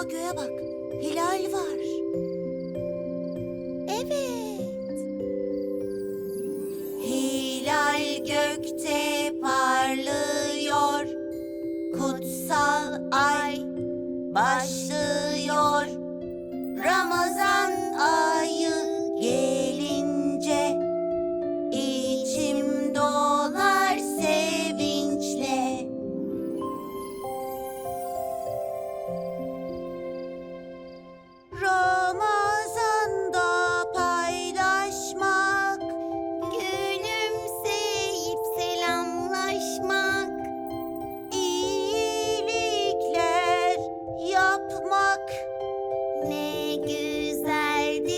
Aa göğe bak. Hilal var. Evet. Hilal gökte parlıyor. Kutsal ay başlıyor. Ramazan yapmak ne güzeldi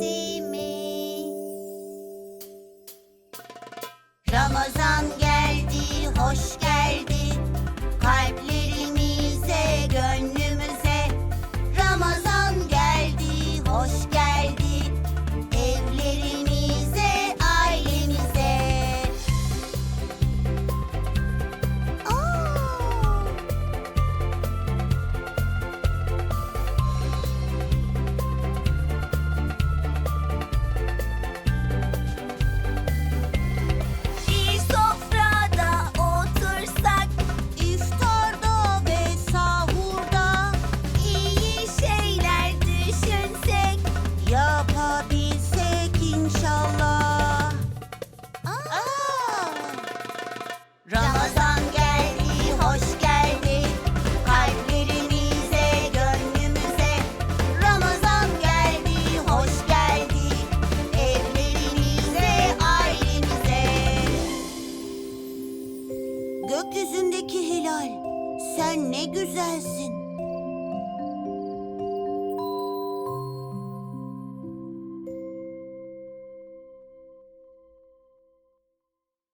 değil mi? Ramazan geldi, hoş geldi. Gökyüzündeki hilal, sen ne güzelsin.